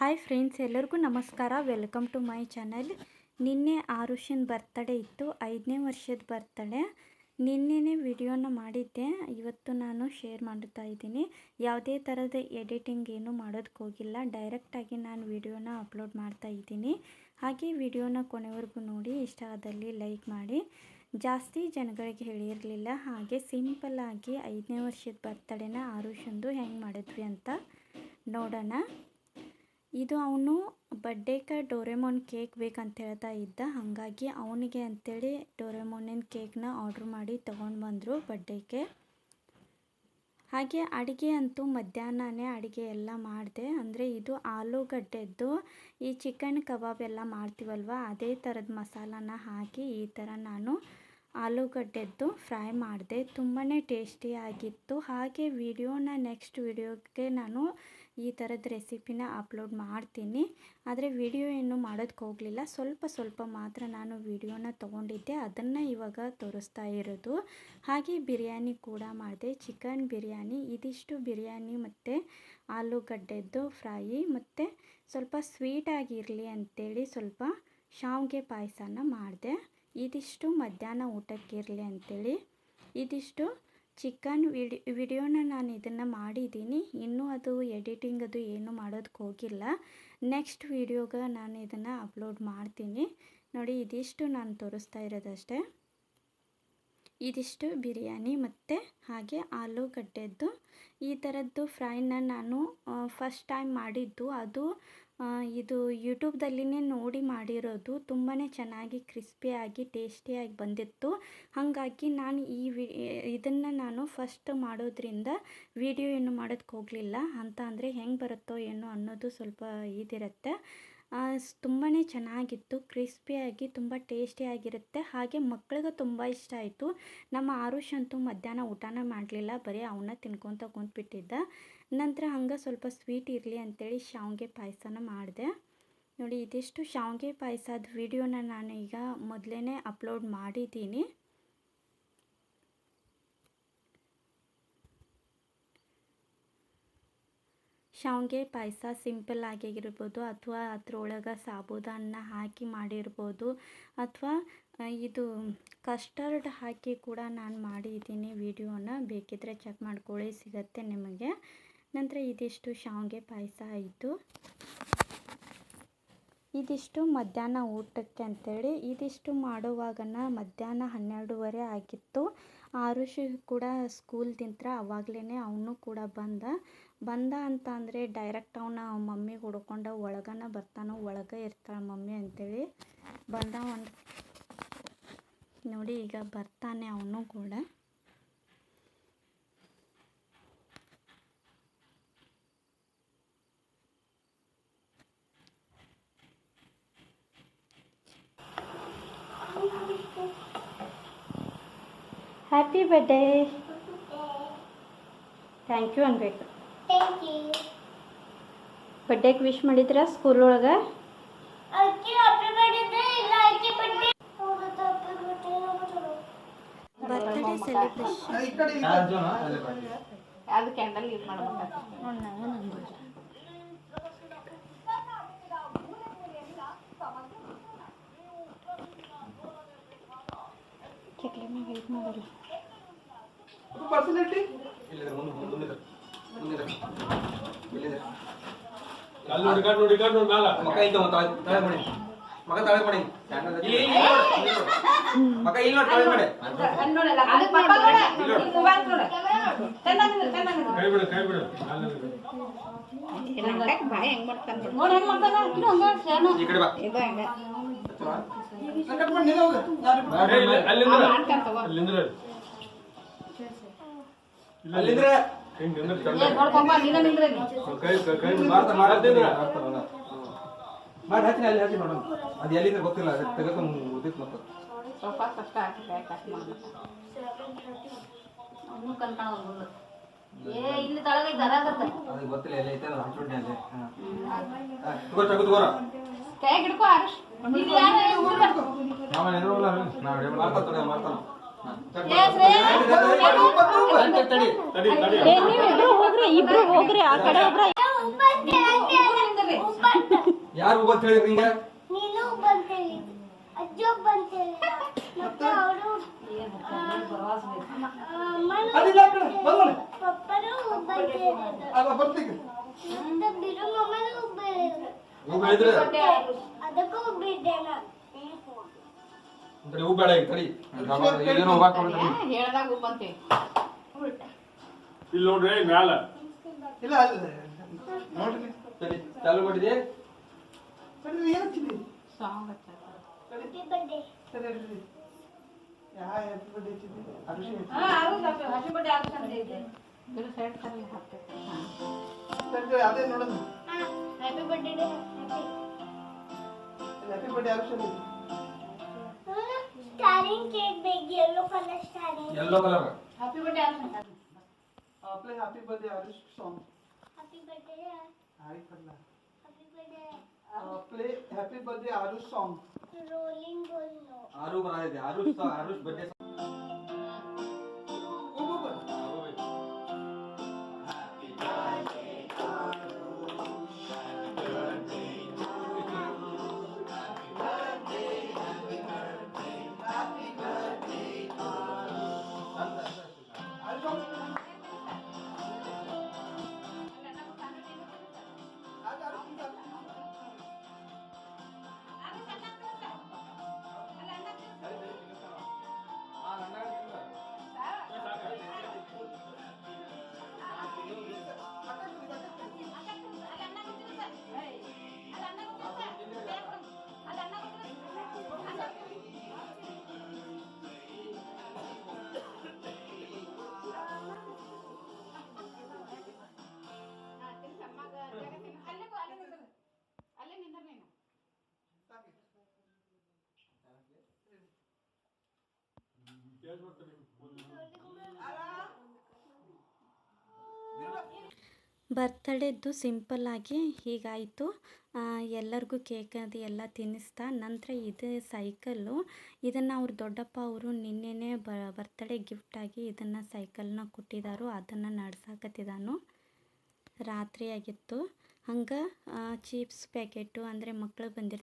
Hi friends, ಎಲ್ಲರಿಗೂ ನಮಸ್ಕಾರ. Welcome to my channel. ನಿನ್ನೆ ಆರುಷನ್ ಬರ್ತಡೇ ಇತ್ತು, ಐದನೇ ವರ್ಷದ ಬರ್ತಡೇ ನಿನ್ನೆನೇ ವಿಡಿಯೋನ ಮಾಡಿದ್ದೆ. ಇವತ್ತು ನಾನು ಶೇರ್ ಮಾಡ್ತಾ ಇದ್ದೀನಿ. ಯಾವುದೇ ಥರದ ಎಡಿಟಿಂಗ್ ಏನು ಮಾಡೋದಕ್ಕೆ ಹೋಗಿಲ್ಲ. ಡೈರೆಕ್ಟಾಗಿ ನಾನು ವಿಡಿಯೋನ ಅಪ್ಲೋಡ್ ಮಾಡ್ತಾ ಇದ್ದೀನಿ. ಹಾಗೆ ವಿಡಿಯೋನ ಕೊನೆವರೆಗೂ ನೋಡಿ, ಇಷ್ಟ ಆದಲ್ಲಿ ಲೈಕ್ ಮಾಡಿ. ಜಾಸ್ತಿ ಜನಗಳಿಗೆ ಹೇಳಿರಲಿಲ್ಲ. ಹಾಗೆ ಸಿಂಪಲ್ಲಾಗಿ ಐದನೇ ವರ್ಷದ ಬರ್ತಡೇನ ಆರುಷಂದು ಹೆಂಗೆ ಮಾಡಿದ್ವಿ ಅಂತ ನೋಡೋಣ. ಇದು ಅವನು ಬಡ್ಡೇಕ ಡೋರೆಮೋನ್ ಕೇಕ್ ಬೇಕಂತ ಹೇಳ್ತಾ ಇದ್ದ. ಹಾಗಾಗಿ ಅವನಿಗೆ ಅಂತೇಳಿ ಡೋರೆಮೋನಿನ ಕೇಕ್ನ ಆರ್ಡ್ರ್ ಮಾಡಿ ತೊಗೊಂಡು ಬಂದರು ಬರ್ಡೇಗೆ ಹಾಗೆ ಅಡುಗೆ ಅಂತೂ ಮಧ್ಯಾಹ್ನನೇ ಅಡುಗೆ ಎಲ್ಲ ಮಾಡಿದೆ. ಅಂದರೆ ಇದು ಆಲೂಗಡ್ಡೆದ್ದು ಈ ಚಿಕನ್ ಕಬಾಬ್ ಎಲ್ಲ ಮಾಡ್ತೀವಲ್ವ, ಅದೇ ಥರದ ಮಸಾಲಾನ ಹಾಕಿ ಈ ಥರ ನಾನು ಆಲೂಗಡ್ಡೆದ್ದು ಫ್ರೈ ಮಾಡಿದೆ. ತುಂಬಾ ಟೇಸ್ಟಿಯಾಗಿತ್ತು. ಹಾಗೆ ವಿಡಿಯೋನ ನೆಕ್ಸ್ಟ್ ವಿಡಿಯೋಗೆ ನಾನು ಈ ಥರದ ರೆಸಿಪಿನ ಅಪ್ಲೋಡ್ ಮಾಡ್ತೀನಿ. ಆದರೆ ವಿಡಿಯೋ ಏನು ಮಾಡೋದಕ್ಕೆ ಹೋಗಲಿಲ್ಲ. ಸ್ವಲ್ಪ ಸ್ವಲ್ಪ ಮಾತ್ರ ನಾನು ವಿಡಿಯೋನ ತೊಗೊಂಡಿದ್ದೆ. ಅದನ್ನು ಇವಾಗ ತೋರಿಸ್ತಾ ಇರೋದು. ಹಾಗೆ ಬಿರಿಯಾನಿ ಕೂಡ ಮಾಡಿದೆ. ಚಿಕನ್ ಬಿರಿಯಾನಿ, ಇದಿಷ್ಟು ಬಿರಿಯಾನಿ ಮತ್ತು ಆಲೂಗಡ್ಡೆದ್ದು ಫ್ರೈ. ಮತ್ತು ಸ್ವಲ್ಪ ಸ್ವೀಟಾಗಿರಲಿ ಅಂಥೇಳಿ ಸ್ವಲ್ಪ ಶಾವಿಗೆ ಪಾಯಸನ ಮಾಡಿದೆ. ಇದಿಷ್ಟು ಮಧ್ಯಾಹ್ನ ಊಟಕ್ಕಿರಲಿ ಅಂಥೇಳಿ ಇದಿಷ್ಟು ಚಿಕನ್ ವಿಡಿ, ವಿಡಿಯೋನ ನಾನು ಇದನ್ನು ಮಾಡಿದ್ದೀನಿ. ಇನ್ನೂ ಅದು ಎಡಿಟಿಂಗ್ ಅದು ಏನು ಮಾಡೋದಕ್ಕೆ ಹೋಗಿಲ್ಲ. ನೆಕ್ಸ್ಟ್ ವಿಡಿಯೋಗೆ ನಾನು ಇದನ್ನು ಅಪ್ಲೋಡ್ ಮಾಡ್ತೀನಿ. ನೋಡಿ, ಇದಿಷ್ಟು ನಾನು ತೋರಿಸ್ತಾ ಇರೋದಷ್ಟೇ. ಇದಿಷ್ಟು ಬಿರಿಯಾನಿ ಮತ್ತು ಹಾಗೆ ಆಲೂಗಡ್ಡೆದ್ದು. ಈ ಥರದ್ದು ಫ್ರೈನ ನಾನು ಫಸ್ಟ್ ಟೈಮ್ ಮಾಡಿದ್ದು. ಅದು ಇದು ಯೂಟ್ಯೂಬ್ದಲ್ಲಿನೇ ನೋಡಿ ಮಾಡಿರೋದು ತುಂಬಾ ಚೆನ್ನಾಗಿ ಕ್ರಿಸ್ಪಿಯಾಗಿ ಟೇಸ್ಟಿಯಾಗಿ ಬಂದಿತ್ತು. ಹಾಗಾಗಿ ನಾನು ಈ ವಿ, ಇದನ್ನು ನಾನು ಫಸ್ಟ್ ಮಾಡೋದ್ರಿಂದ ವಿಡಿಯೋ ಏನು ಮಾಡೋದಕ್ಕೆ ಹೋಗಲಿಲ್ಲ. ಅಂತ ಅಂದರೆ ಹೆಂಗೆ ಬರುತ್ತೋ ಏನೋ ಅನ್ನೋದು ಸ್ವಲ್ಪ ಇದಿರುತ್ತೆ. ತುಂಬಾ ಚೆನ್ನಾಗಿತ್ತು, ಕ್ರಿಸ್ಪಿಯಾಗಿ ತುಂಬ ಟೇಸ್ಟಿಯಾಗಿರುತ್ತೆ. ಹಾಗೆ ಮಕ್ಕಳಿಗೆ ತುಂಬ ಇಷ್ಟ ಆಯಿತು. ನಮ್ಮ ಆರುಷ್ ಅಂತೂ ಮಧ್ಯಾಹ್ನ ಊಟನೇ ಮಾಡಲಿಲ್ಲ. ಬರೀ ಅವನ್ನ ತಿನ್ಕೊತ ಕುಂತ್ಬಿಟ್ಟಿದ್ದ. ನಂತರ ಹಂಗೆ ಸ್ವಲ್ಪ ಸ್ವೀಟ್ ಇರಲಿ ಅಂತೇಳಿ ಶಾವಿಗೆ ಪಾಯಸನ ಮಾಡಿದೆ. ನೋಡಿ, ಇದಿಷ್ಟು ಶಾವಿಗೆ ಪಾಯಸದ ವಿಡಿಯೋನ ನಾನು ಈಗ ಮೊದಲೇ ಅಪ್ಲೋಡ್ ಮಾಡಿದ್ದೀನಿ. ಶಾವಿಗೆ ಪಾಯಸ ಸಿಂಪಲ್ ಆಗಿರ್ಬೋದು, ಅಥವಾ ಅದರೊಳಗೆ ಸಾಬೂದನ್ನ ಹಾಕಿ ಮಾಡಿರ್ಬೋದು, ಅಥವಾ ಇದು ಕಸ್ಟರ್ಡ್ ಹಾಕಿ ಕೂಡ ನಾನು ಮಾಡಿದ್ದೀನಿ ವಿಡಿಯೋನ ಬೇಕಿದ್ದರೆ ಚೆಕ್ ಮಾಡ್ಕೊಳ್ಳಿ, ಸಿಗತ್ತೆ ನಿಮಗೆ. ನಂತರ ಇದಿಷ್ಟು ಶಾವಿಗೆ ಪಾಯಸ ಆಯಿತು. ಇದಿಷ್ಟು ಮಧ್ಯಾಹ್ನ ಊಟಕ್ಕೆ ಅಂತೇಳಿ, ಇದಿಷ್ಟು ಮಾಡುವಾಗನ ಮಧ್ಯಾಹ್ನ ಹನ್ನೆರಡೂವರೆ ಆಗಿತ್ತು. ಆರುಷಿ ಕೂಡ ಸ್ಕೂಲ್ದಿಂತ್ರ ಅವಾಗಲೇ ಅವನು ಕೂಡ ಬಂದ. ಬಂದ ಅಂತ ಅಂದರೆ ಡೈರೆಕ್ಟ್ ಅವನ ಮಮ್ಮಿ ಹುಡ್ಕೊಂಡ ಒಳಗನ ಬರ್ತಾನೋ, ಒಳಗೆ ಇರ್ತಾಳೆ ಮಮ್ಮಿ ಅಂತೇಳಿ ಬಂದ ಒಂದು ನೋಡಿ ಈಗ ಬರ್ತಾನೆ ಅವನು ಕೂಡ. ಹ್ಯಾಪಿ ಬರ್ಡೇ ಥ್ಯಾಂಕ್ ಯು ಅನ್ಬೇಕು Thank you. ಬರ್ಡೇಗೆ ವಿಶ್ ಮಾಡಿದ್ರ ಸ್ಕೂಲ್ ಒಳಗೆ. ಬರ್ತ್ಡೇ ಸೆಲೆಬ್ರೇಷನ್ ಅದು ಕ್ಯಾಂಡಲ್ ಯೂಸ್ ಮಾಡ್ಬೇಕು ಮ್ಯಾಗ ವೆಯ್ಟ್ ಮಾಡಲ್ಲ ಅಲ್ಲಿ ನೋಡಿ ಕಣ್ಣು ನೋಡಿ ಕಣ್ಣು ನೋಡಿ ಮ್ಯಾಲ ಮಕ ಇಲ್ಲಿ ತಗೋ, ತಳ- ತಳಗ್ ಮಾಡಿ. ಮಕ ತಳಗ್ ಮಾಡಿ. ಇಲ್ಲಿ, ಇಲ್ಲಿ ನೋಡು, ಇಲ್ಲಿ ನೋಡು. ಮಕ ಇಲ್ಲಿ ನೋಡು, ತಳಗ್ ಮಾಡಿ. ನೋಡಲ್ಲ ಅದು ಪಪ್ಪ ನೋಡ ಮೊಬೈಲ್ ನೋಡ ಚೆನ್ನಾಗಿದ್ರೆ ಚೆನ್ನಾಗಿದ್ರೆ ಕೈ ಬಿಡು ಕೈ ಬಿಡು ಮ್ಯಾಲೆ ನಿಲ್ಲು. ಬಾಯ್ ಹೆಂಗ್ ಮಾಡ್ತಾನ ನೋಡಿ ಹೆಂಗ್ ಮಾಡ್ತಾನ ಇದು ಹಂಗ ಸೇನು ಈ ಕಡೆ ಬಾ. ಇದು ಹಂಗ ನಾನು ಕಟ್ ಮಾಡಿ ಹಚ್ಚಿನ ಅಲ್ಲಿ ಹಚ್ಚಿ ಅದು ಎಲ್ಲಿಂದ ಗೊತ್ತಿಲ್ಲ ಅದು ತೆಗೆದು ಉದಿತ್ ಮತ್ತೆ. ಸ್ವಲ್ಪ ಕಷ್ಟ ಆಗ್ತದೆ ಕಷ್ಟ ಮಾಡ್ಬೇಕು ಅವನು ಕನ್ಕಾಣ ಏ ಇಲ್ಲಿ ತಳಗೈತೆ ಅರಾಗತ್ತ ಅದು ಗೊತ್ತಿಲ್ಲ ಎಲ್ಲಿ ಐತೆ ಅದು ಹಚ್ಚಿಬಿಡ್ನೆ ಅಲ್ಲಿ. ಹಾಂ ತಗೋ ತಗೋ ತಗೋರ ಕೈ ಹಿಡ್ಕೋ ಇಬ್ರು ಹೋಗ್ರಿ ಆ ಕಡೆ ಯಾರು ಹೋಗ್ ಹೇಳಿದ್ರಿ ಹೇಳಿದ್ರು ನಿಂಗೆ ನೀನು ಬಂತ ಹೇಳಿದ್ದು ಅಜ್ಜ ಮತ್ತೆ ಅವರು ಅದಿಲ್ಲ ಕಣೆ, ಬಂದ್ಮೇಲೆ. ಪಪ್ಪನು ಬಂತ ಹೇಳಿದ ಅಲ್ಲ ಬರ್ತೀಗ ಮತ್ತೆ ಬಿರು ಮಮ್ಮನು ಒಬ್ಬ ಹೇಳಿದ್ರು ಹೂ ಬೆಳೆದ್ರೆ ಅದಕ್ಕೂ ಹೂ ತಡಿ ಹೋಗಾಕ್. ಹೇಳ್ದಾಗ ಬಂತೆ. ಇಲ್ಲಿ ನೋಡ್ರಿ ಮ್ಯಾಲ. ಇಲ್ಲ ಅಲ್ಲ ನೋಡ್ರಿ. ಸರಿ ಚಾಲು ಮಾಡಿದಿ. ಸರಿ ಏನು ಹ್ಯಾಪಿ ಸಾಂಗ್ ಸರಿ ಇರ್ಲಿ. ಯಾ ಹ್ಯಾಪಿ ಬರ್ಡೇ ಅದೇ ನೋಡೋದು happy birthday happy happy birthday Arushi starring cake ಬೇಕು yellow colour starring yellow colour happy birthday ಆಗುತ್ತೆ play happy birthday Arush song happy birthday hi ಕಲ್ಲ happy birthday play happy birthday Arush song rolling ಗೋಲ್ನೋ ಆರು ಬರದಿದೆ ಆರುಷ್ ಆರುಷ್ ಬಡ್ಡೆ ಬರ್ತಡೇದ್ದು ಸಿಂಪಲ್ಲಾಗಿ ಹೀಗಾಯಿತು. ಎಲ್ಲರಿಗೂ cake ಅದು ಎಲ್ಲ ತಿನ್ನಿಸ್ತಾ ನಂತರ ಇದು ಸೈಕಲ್ಲು. ಇದನ್ನು ಅವ್ರ ದೊಡ್ಡಪ್ಪ ಅವರು ನಿನ್ನೆನೇ ಬರ್ತಡೇ ಗಿಫ್ಟಾಗಿ ಇದನ್ನು ಸೈಕಲ್ನ ಕೊಟ್ಟಿದ್ದಾರೋ ಅದನ್ನು ನಡ್ಸಾಕತ್ತಿದ್ದಾನು ರಾತ್ರಿ ಆಗಿತ್ತು ಹಂಗೆ ಚೀಪ್ಸ್ ಪ್ಯಾಕೆಟು ಅಂದರೆ ಮಕ್ಕಳು ಬಂದಿರ್ತಾರೆ.